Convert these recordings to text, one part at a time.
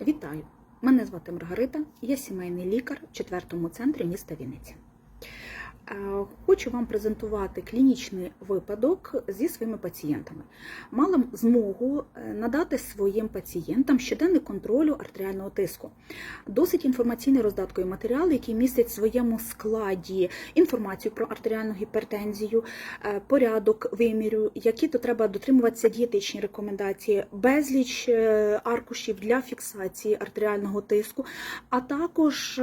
Вітаю! Мене звати Маргарита, я сімейний лікар в четвертому центрі міста Вінниця. Е, Хочу вам презентувати клінічний випадок зі своїми пацієнтами. Мала змогу е, надати своїм пацієнтам щоденник контролю артеріального тиску. Досить інформаційний роздатковий матеріал, який містить в своєму складі інформацію про артеріальну гіпертензію, е, порядок вимірю, які то треба дотримуватися дієтичні рекомендації, безліч аркушів для фіксації артеріального тиску, а також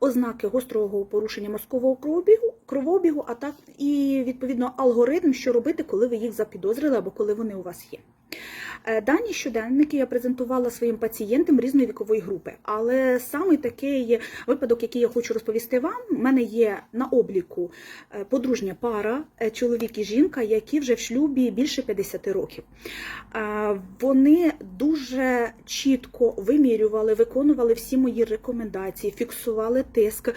ознаки гострого порушення мозкового кровобігу, кровообігу, а так і відповідно алгоритм, що робити, коли ви їх запідозрили або коли вони у вас є. Е, Дані щоденники я презентувала своїм пацієнтам різної вікової групи, але саме такий випадок, який я хочу розповісти вам, в мене є на обліку е, подружня пара, е, чоловік і жінка, які вже в шлюбі більше 50 років. Вони дуже чітко вимірювали, виконували всі мої рекомендації, фіксували тиск,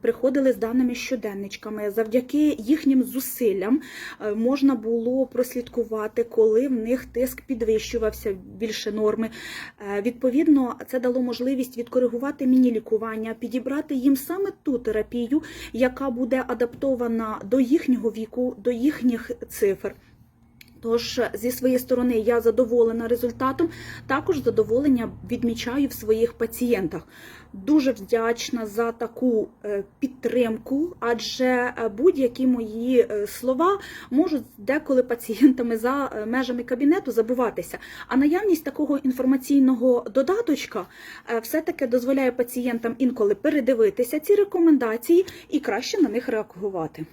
приходили з даними щоденничками. Завдяки їхнім зусиллям можна було прослідкувати, коли в них тиск підвищувався більше норми. Е, Відповідно, це дало можливість відкоригувати міні-лікування, підібрати їм саме ту терапію, яка буде адаптована до їхнього віку, до їхніх цифр. Тож зі своєї сторони я задоволена результатом. Також задоволення відмічаю в своїх пацієнтах. Дуже вдячна за таку е, підтримку, адже е, будь-які мої е, слова можуть деколи пацієнтами за межами кабінету забуватися. А наявність такого інформаційного додаточка все-таки дозволяє пацієнтам інколи передивитися ці рекомендації і краще на них реагувати.